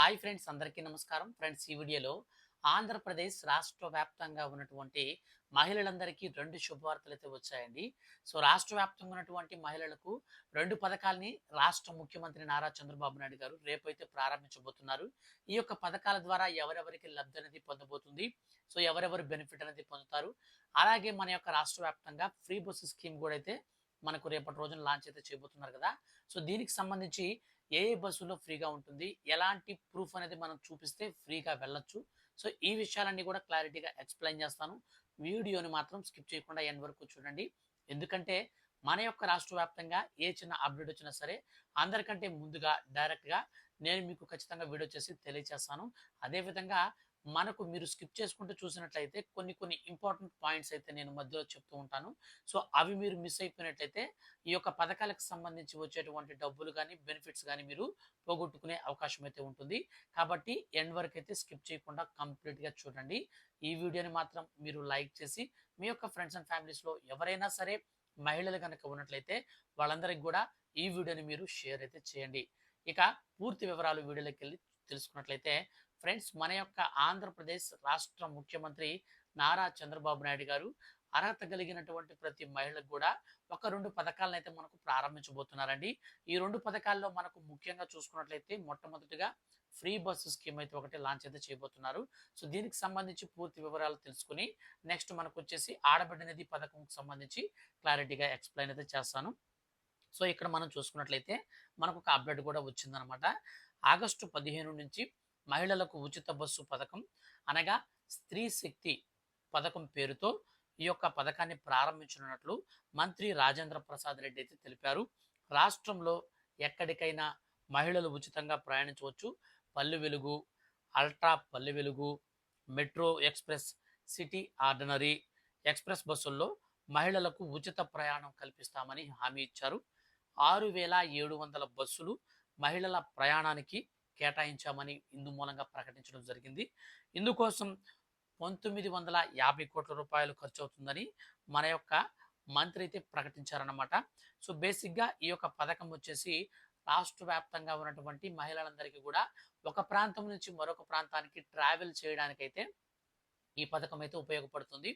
Hi friends అందరికీ నమస్కారం. Friends ఈ వీడియోలో ఆంధ్రప్రదేశ్ రాష్ట్ర వ్యాప్తంగా ఉన్నటువంటి మహిళలందరికీ రెండు శుభవార్తలు అయితే వచ్చాయండి. సో రాష్ట్ర వ్యాప్తంగా ఉన్నటువంటి మహిళలకు రెండు పథకాలని రాష్ట్ర ముఖ్యమంత్రి నారా చంద్రబాబు నాయుడు గారు రేపైతే ప్రారంభించబోతున్నారు. ఈ యొక్క పథకాల ద్వారా ఎవరెవరికి లబ్ధి అనేది పొందబోతుంది? సో ఎవరెవరు బెనిఫిట్ అనేది పొందుతారు? అలాగే మన యొక్క రాష్ట్ర వ్యాప్తంగా ఫ్రీ బస్సు స్కీమ్ కూడా అయితే మనకు రేపటి రోజున లాంచ్ అయితే చేయబోతున్నారు కదా. సో దీనికి సంబంధించి ఏ ఏ బస్సులో ఫ్రీగా ఉంటుంది ఎలాంటి ప్రూఫ్ అనేది మనం చూపిస్తే ఫ్రీగా వెళ్ళొచ్చు. సో ఈ విషయాలన్నీ కూడా క్లారిటీగా ఎక్స్ప్లెయిన్ చేస్తాను. వీడియోని మాత్రం స్కిప్ చేయకుండా ఎండ్ వరకు చూడండి. ఎందుకంటే మన యొక్క రాష్ట్ర వ్యాప్తంగా ఏ చిన్న అప్డేట్ వచ్చినా సరే అందరికంటే ముందుగా డైరెక్ట్గా నేను మీకు ఖచ్చితంగా వీడియో చేసి తెలియజేస్తాను అదేవిధంగా మనకు మీరు స్కిప్ చేసుకుంటూ చూసినట్లయితే కొన్ని కొన్ని ఇంపార్టెంట్ పాయింట్స్ అయితే నేను మధ్యలో చెప్తూ ఉంటాను. సో అవి మీరు మిస్ అయిపోయినట్లయితే ఈ యొక్క పథకాలకు సంబంధించి వచ్చేటువంటి డబ్బులు కానీ బెనిఫిట్స్ కానీ మీరు పోగొట్టుకునే అవకాశం అయితే ఉంటుంది. కాబట్టి ఎండ్ వరకు అయితే స్కిప్ చేయకుండా కంప్లీట్గా చూడండి. ఈ వీడియోని మాత్రం మీరు లైక్ చేసి మీ యొక్క ఫ్రెండ్స్ అండ్ ఫ్యామిలీస్లో ఎవరైనా సరే మహిళలు కనుక ఉన్నట్లయితే వాళ్ళందరికీ కూడా ఈ వీడియోని మీరు షేర్ అయితే చేయండి. ఇక పూర్తి వివరాలు వీడియోలోకి వెళ్ళి తెలుసుకున్నట్లయితే ఫ్రెండ్స్ మన యొక్క ఆంధ్రప్రదేశ్ రాష్ట్ర ముఖ్యమంత్రి నారా చంద్రబాబు నాయుడు గారు అర్హత కలిగినటువంటి ప్రతి మహిళకు కూడా ఒక రెండు పథకాలను అయితే మనకు ప్రారంభించబోతున్నారండి. ఈ రెండు పథకాల్లో మనకు ముఖ్యంగా చూసుకున్నట్లయితే మొట్టమొదటిగా ఫ్రీ బస్సు స్కీమ్ అయితే ఒకటి లాంచ్ అయితే చేయబోతున్నారు. సో దీనికి సంబంధించి పూర్తి వివరాలు తెలుసుకుని నెక్స్ట్ మనకు వచ్చేసి ఆడబిడ్డ నిధి పథకంకి సంబంధించి క్లారిటీగా ఎక్స్ప్లెయిన్ అయితే చేస్తాను. సో ఇక్కడ మనం చూసుకున్నట్లయితే మనకు ఒక అప్డేట్ కూడా వచ్చిందనమాట. ఆగస్టు పదిహేను నుంచి మహిళలకు ఉచిత బస్సు పథకం అనగా స్త్రీ శక్తి పథకం పేరుతో ఈ యొక్క పథకాన్ని ప్రారంభించనున్నట్లు మంత్రి రాజేంద్ర ప్రసాద్ రెడ్డి అయితే తెలిపారు. రాష్ట్రంలో ఎక్కడికైనా మహిళలు ఉచితంగా ప్రయాణించవచ్చు. పల్లె Velugu ultra Palle Velugu metro express city ordinary express బస్సుల్లో మహిళలకు ఉచిత ప్రయాణం కల్పిస్తామని హామీ ఇచ్చారు. ఆరు వేల ఏడు వందల బస్సులు మహిళల ప్రయాణానికి కేటాయించామని ఇందు మూలంగా ప్రకటించడం జరిగింది. ఇందుకోసం పంతొమ్మిది వందల యాభై కోట్ల రూపాయలు ఖర్చు అవుతుందని మన యొక్క మంత్రి అయితే ప్రకటించారన్నమాట. సో బేసిక్గా ఈ యొక్క పథకం వచ్చేసి రాష్ట్ర వ్యాప్తంగా ఉన్నటువంటి మహిళలందరికీ కూడా ఒక ప్రాంతం నుంచి మరొక ప్రాంతానికి ట్రావెల్ చేయడానికైతే ఈ పథకం అయితే ఉపయోగపడుతుంది.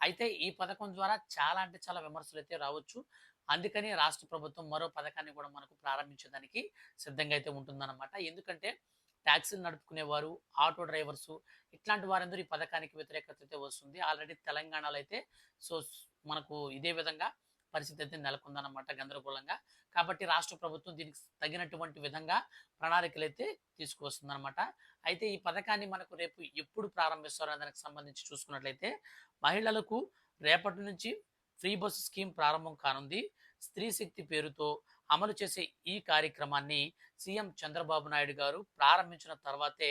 అయితే ఈ పథకం ద్వారా చాలా అంటే చాలా విమర్శలు అయితే రావచ్చు. అందుకని రాష్ట్ర ప్రభుత్వం మరో పథకాన్ని కూడా మనకు ప్రారంభించడానికి సిద్ధంగా అయితే ఉంటుందన్నమాట. ఎందుకంటే ట్యాక్సీలు నడుపుకునేవారు ఆటో డ్రైవర్స్ ఇట్లాంటి వారందరూ ఈ పథకానికి వ్యతిరేకత అయితే వస్తుంది. ఆల్రెడీ తెలంగాణలో అయితే సో మనకు ఇదే విధంగా పరిస్థితి అయితే నెలకొందన్నమాట గందరగోళంగా. కాబట్టి రాష్ట్ర ప్రభుత్వం దీనికి తగినటువంటి విధంగా ప్రణాళికలు అయితే తీసుకువస్తుందన్నమాట. అయితే ఈ పథకాన్ని మనకు రేపు ఎప్పుడు ప్రారంభిస్తారో దానికి సంబంధించి చూసుకున్నట్లయితే మహిళలకు రేపటి నుంచి ఫ్రీ బస్సు స్కీమ్ ప్రారంభం కానుంది. స్త్రీ శక్తి పేరుతో అమలు చేసే ఈ కార్యక్రమాన్ని సీఎం చంద్రబాబు నాయుడు గారు ప్రారంభించిన తర్వాతే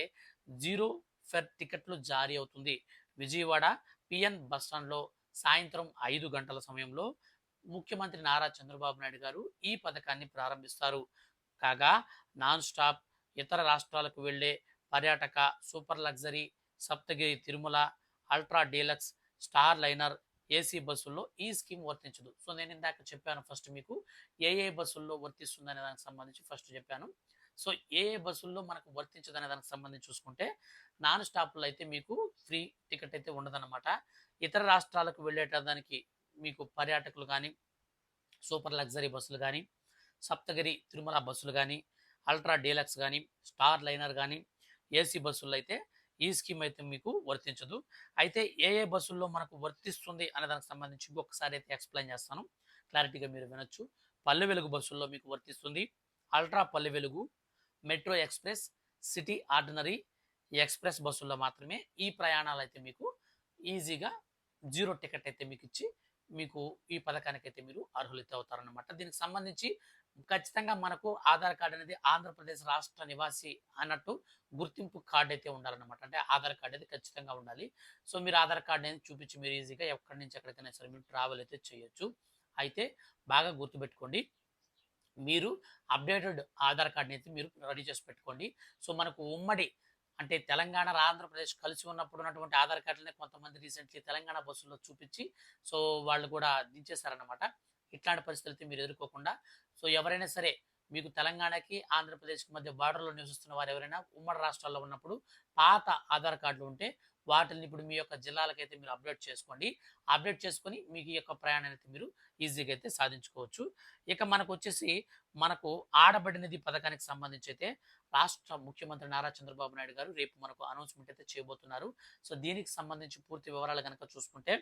జీరో ఫెర్ టికెట్లు జారీ అవుతుంది. విజయవాడ పిఎన్ బస్టాండ్లో సాయంత్రం ఐదు గంటల సమయంలో ముఖ్యమంత్రి నారా చంద్రబాబు నాయుడు గారు ఈ పథకాన్ని ప్రారంభిస్తారు. కాగా నాన్ స్టాప్ ఇతర రాష్ట్రాలకు వెళ్ళే పర్యాటక super luxury Saptagiri Tirumala ultra deluxe star liner AC బస్సుల్లో ఈ స్కీమ్ వర్తించదు. సో నేను ఇందాక చెప్పాను ఫస్ట్ మీకు ఏ ఏ బస్సుల్లో వర్తిస్తుందనే దానికి సంబంధించి ఫస్ట్ చెప్పాను. సో ఏ ఏ బస్సుల్లో మనకు వర్తించదు అనే దానికి సంబంధించి చూసుకుంటే నాన్ స్టాప్లో అయితే మీకు ఫ్రీ టికెట్ అయితే ఉండదన్నమాట. ఇతర రాష్ట్రాలకు వెళ్ళేటదానికి మీకు పర్యాటకులు కానీ సూపర్ లగ్జరీ బస్సులు కానీ సప్తగిరి తిరుమల బస్సులు కానీ అల్ట్రా డీలక్స్ కానీ స్టార్ లైనర్ కానీ ఏసీ బస్సుల్లో అయితే ఈ స్కీమ్ అయితే మీకు వర్తించదు. అయితే ఏ ఏ బస్సుల్లో మనకు వర్తిస్తుంది అనే దానికి సంబంధించి ఒకసారి అయితే ఎక్స్ప్లెయిన్ చేస్తాను. క్లారిటీగా మీరు వినొచ్చు. పల్లె వెలుగు బస్సుల్లో మీకు వర్తిస్తుంది. Ultra Palle Velugu metro express city ordinary express బస్సుల్లో మాత్రమే ఈ ప్రయాణాలు అయితే మీకు ఈజీగా జీరో టికెట్ అయితే మీకు ఇచ్చి మీకు ఈ పథకానికి అయితే మీరు అర్హులైతే అవుతారనమాట దీనికి సంబంధించి ఖచ్చితంగా మనకు ఆధార్ కార్డు అనేది ఆంధ్రప్రదేశ్ రాష్ట్ర నివాసి అన్నట్టు గుర్తింపు కార్డు అయితే ఉండాలన్నమాట. అంటే ఆధార్ కార్డు అయితే ఖచ్చితంగా ఉండాలి. సో మీరు ఆధార్ కార్డు అనేది చూపించి మీరు ఈజీగా ఎక్కడి నుంచి ఎక్కడికైనా సరే మీరు ట్రావెల్ అయితే చేయొచ్చు. అయితే బాగా గుర్తుపెట్టుకోండి. మీరు అప్డేటెడ్ ఆధార్ కార్డ్ని అయితే మీరు రెడీ చేసి పెట్టుకోండి. సో మనకు ఉమ్మడి అంటే తెలంగాణ ఆంధ్రప్రదేశ్ కలిసి ఉన్నప్పుడు ఉన్నటువంటి ఆధార్ కార్డులనే కొంతమంది రీసెంట్లీ తెలంగాణ బస్సుల్లో చూపించి సో వాళ్ళు కూడా దించేశారనమాట ఇట్లాంటి పరిస్థితులు మీరు ఎదుర్కోకుండా సో ఎవరైనా సరే మీకు తెలంగాణకి ఆంధ్రప్రదేశ్కి మధ్య బార్డర్లో నివసిస్తున్న వారు ఎవరైనా ఉమ్మడి రాష్ట్రాల్లో ఉన్నప్పుడు పాత ఆధార్ కార్డులు ఉంటే వాటిని ఇప్పుడు మీ యొక్క జిల్లాలకైతే మీరు అప్డేట్ చేసుకోండి. అప్డేట్ చేసుకొని మీకు ఈ యొక్క ప్రయాణాన్ని అయితే మీరు ఈజీగా అయితే సాధించుకోవచ్చు. ఇక మనకు వచ్చేసి మనకు ఆడబడినది పథకానికి సంబంధించి అయితే రాష్ట్ర ముఖ్యమంత్రి నారా చంద్రబాబు నాయుడు గారు రేపు మనకు అనౌన్స్మెంట్ అయితే చేయబోతున్నారు. సో దీనికి సంబంధించి పూర్తి వివరాలు కనుక చూసుకుంటే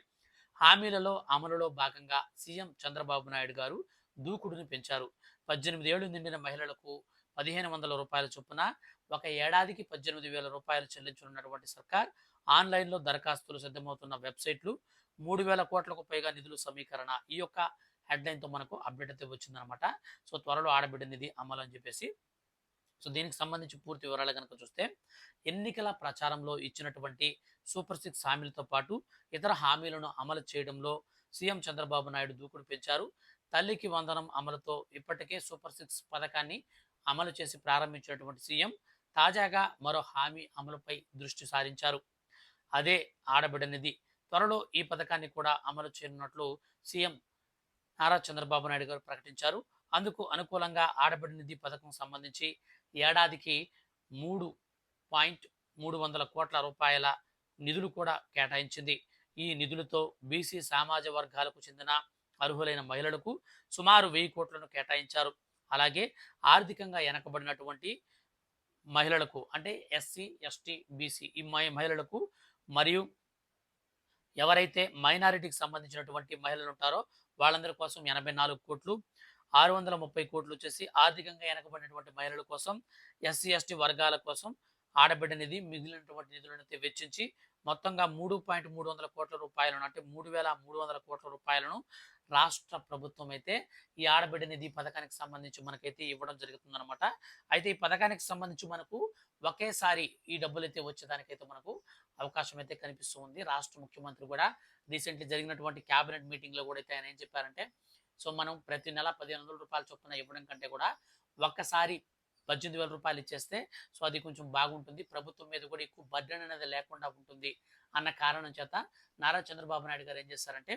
హామీలలో అమలులో భాగంగా సీఎం చంద్రబాబు నాయుడు గారు దూకుడుని పెంచారు. పద్దెనిమిది ఏళ్ళు నిండిన మహిళలకు పదిహేను వందల రూపాయల చొప్పున ఒక ఏడాదికి పద్దెనిమిది వేల రూపాయలు చెల్లించనున్నటువంటి సర్కార్ ఆన్లైన్లో దరఖాస్తులు సిద్ధమవుతున్న వెబ్సైట్లు మూడు వేల కోట్లకు పైగా నిధులు సమీకరణ ఈ యొక్క హెడ్లైన్తో మనకు అప్డేట్ అయితే వచ్చిందనమాట సో త్వరలో ఆడబిడ్డ నిధి అమలు అని చెప్పేసి సో దీనికి సంబంధించి పూర్తి వివరాలు కనుక చూస్తే ఎన్నికల ప్రచారంలో ఇచ్చినటువంటి సూపర్ సిక్స్ హామీలతో పాటు ఇతర హామీలను అమలు చేయడంలో సీఎం చంద్రబాబు నాయుడు దూకుడు పెంచారు. తల్లికి వందనం అమలుతో ఇప్పటికే సూపర్ సిక్స్ పథకాన్ని అమలు చేసి ప్రారంభించినటువంటి సీఎం తాజాగా మరో హామీ అమలుపై దృష్టి సారించారు. అదే ఆడబిడ్డ నిధి. త్వరలో ఈ పథకాన్ని కూడా అమలు చేయనున్నట్లు సీఎం నారా చంద్రబాబు నాయుడు గారు ప్రకటించారు. అందుకు అనుకూలంగా ఆడబిడ్డ నిధి పథకం సంబంధించి ఏడాదికి మూడు పాయింట్ మూడు వందల కోట్ల రూపాయల నిధులు కూడా కేటాయించింది. ఈ నిధులతో బీసీ సామాజ వర్గాలకు చెందిన అర్హులైన మహిళలకు సుమారు వెయ్యి కోట్లను కేటాయించారు. అలాగే ఆర్థికంగా వెనకబడినటువంటి మహిళలకు అంటే ఎస్సీ ఎస్టీ బీసీ ఈ మహిళలకు మరియు ఎవరైతే మైనారిటీకి సంబంధించినటువంటి మహిళలు ఉంటారో వాళ్ళందరి కోసం ఎనభై నాలుగు కోట్లు ఆరు వందల ముప్పై కోట్లు వచ్చేసి ఆర్థికంగా వెనకబడినటువంటి మహిళల కోసం ఎస్సీ ఎస్టీ వర్గాల కోసం ఆడబిడ్డ నిధి మిగిలినటువంటి నిధులను అయితే వెచ్చించి మొత్తంగా మూడు పాయింట్ మూడు వందల కోట్ల రూపాయలను అంటే మూడు వేల మూడు వందల కోట్ల రూపాయలను రాష్ట్ర ప్రభుత్వం అయితే ఈ ఆడబిడ్డ నిధి పథకానికి సంబంధించి మనకైతే ఇవ్వడం జరుగుతుందన్నమాట. అయితే ఈ పథకానికి సంబంధించి మనకు ఒకేసారి ఈ డబ్బులు అయితే వచ్చేదానికైతే మనకు అవకాశం అయితే కనిపిస్తూ ఉంది. రాష్ట్ర ముఖ్యమంత్రి కూడా రీసెంట్లీ జరిగినటువంటి క్యాబినెట్ మీటింగ్లో కూడా అయితే ఆయన ఏం చెప్పారంటే సో మనం ప్రతి నెల పదిహేను వందల రూపాయలు చొప్పున ఇవ్వడం కంటే కూడా ఒక్కసారి పద్దెనిమిది వేల రూపాయలు ఇచ్చేస్తే సో అది కొంచెం బాగుంటుంది. ప్రభుత్వం మీద కూడా ఎక్కువ బర్డెన్ అనేది లేకుండా ఉంటుంది అన్న కారణం చేత నారా చంద్రబాబు నాయుడు గారు ఏం చేస్తారంటే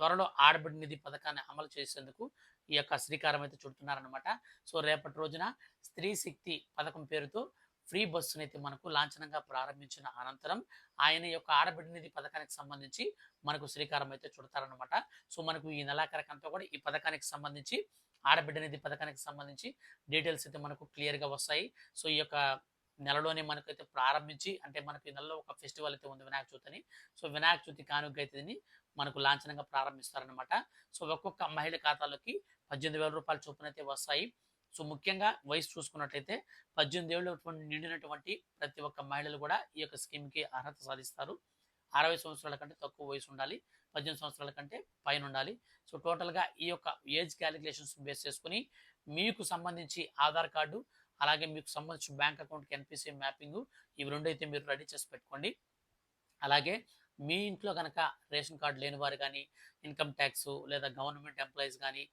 త్వరలో ఆడబిడ్డ నిధి పథకాన్ని అమలు చేసేందుకు ఈ యొక్క శ్రీకారం అయితే చుడుతున్నారనమాట సో రేపటి రోజున స్త్రీ శక్తి పథకం పేరుతో ఫ్రీ బస్సును అయితే మనకు లాంఛనంగా ప్రారంభించిన అనంతరం ఆయన యొక్క ఆడబిడ్డ నిధి పథకానికి సంబంధించి మనకు శ్రీకారం అయితే చుడతారనమాట సో మనకు ఈ నెలాఖరకంతా కూడా ఈ పథకానికి సంబంధించి ఆడబిడ్డ నిధి పథకానికి సంబంధించి డీటెయిల్స్ అయితే మనకు క్లియర్గా వస్తాయి. సో ఈ యొక్క నెలలోనే మనకైతే ప్రారంభించి అంటే మనకి ఈ నెలలో ఒక ఫెస్టివల్ అయితే ఉంది వినాయక చవితి అని. సో వినాయక చవితి కానుక అయితే మనకు లాంఛనంగా ప్రారంభిస్తారనమాట సో ఒక్కొక్క మహిళ ఖాతాలోకి పద్దెనిమిది వేల రూపాయల చొప్పున అయితే వస్తాయి. సో ముఖ్యంగా వయసు చూసుకున్నట్లయితే పద్దెనిమిది ఏళ్ళు నిండినటువంటి ప్రతి ఒక్క మహిళలు కూడా ఈ యొక్క స్కీమ్కి అర్హత సాధిస్తారు. అరవై సంవత్సరాల కంటే తక్కువ వయసు ఉండాలి పద్దెనిమిది సంవత్సరాల కంటే పైన ఉండాలి. సో టోటల్గా ఈ యొక్క ఏజ్ క్యాలిక్యులేషన్స్ బేస్ చేసుకుని మీకు సంబంధించి ఆధార్ కార్డు అలాగే మీకు సంబంధించిన బ్యాంక్ అకౌంట్కి ఎన్పిసి మ్యాపింగ్ ఇవి రెండు అయితే మీరు రెడీ చేసి పెట్టుకోండి. అలాగే మీ ఇంట్లో కనుక రేషన్ కార్డు లేని వారు కానీ ఇన్కమ్ ట్యాక్స్ లేదా గవర్నమెంట్ ఎంప్లాయీస్ కానీ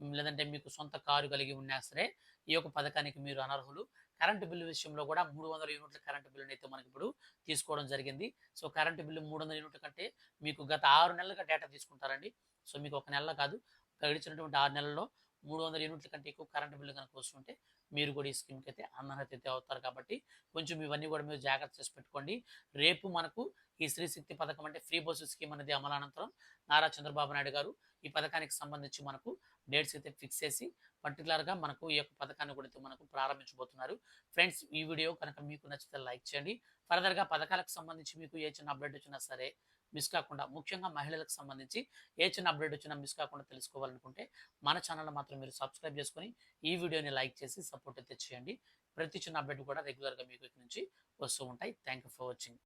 లేదంటే మీకు సొంత కారు కలిగి ఉన్నా సరే ఈ యొక్క పథకానికి మీరు అనర్హులు. కరెంటు బిల్లు విషయంలో కూడా మూడు వందల యూనిట్ల కరెంటు బిల్లుని అయితే మనకి ఇప్పుడు తీసుకోవడం జరిగింది. సో కరెంటు బిల్లు మూడు వందల యూనిట్ల కంటే మీకు గత ఆరు నెలలుగా డేటా తీసుకుంటారండి. సో మీకు ఒక నెల కాదు గడిచినటువంటి ఆరు నెలల్లో మూడు వందల యూనిట్ల కంటే ఎక్కువ కరెంటు బిల్లు కనుక వస్తుంటే మీరు కూడా ఈ స్కీమ్కి అయితే అనర్హత అయితే అవుతారు కాబట్టి కొంచెం ఇవన్నీ కూడా మీరు జాగ్రత్త చేసి పెట్టుకోండి. రేపు మనకు ఈ స్త్రీ శక్తి పథకం అంటే ఫ్రీ బస్సు స్కీమ్ అనేది అమలానంతరం నారా చంద్రబాబు నాయుడు గారు ఈ పథకానికి సంబంధించి మనకు డేట్స్ అయితే ఫిక్స్ చేసి పర్టికులర్గా మనకు ఈ యొక్క పథకాన్ని కూడా అయితే మనకు ప్రారంభించబోతున్నారు. ఫ్రెండ్స్ ఈ వీడియో కనుక మీకు నచ్చితే లైక్ చేయండి. ఫర్దర్గా పథకాలకు సంబంధించి మీకు ఏ చిన్న అప్డేట్ వచ్చినా సరే మిస్ కాకుండా ముఖ్యంగా మహిళలకు సంబంధించి ఏ చిన్న అప్డేట్ వచ్చినా మిస్ కాకుండా తెలుసుకోవాలనుకుంటే మన ఛానల్ మాత్రం మీరు సబ్స్క్రైబ్ చేసుకొని ఈ వీడియోని లైక్ చేసి సపోర్ట్ అయితే చేయండి. ప్రతి చిన్న అప్డేట్ కూడా రెగ్యులర్గా మీకు ఇక్కడ నుంచి వస్తూ ఉంటాయి. Thank you for watching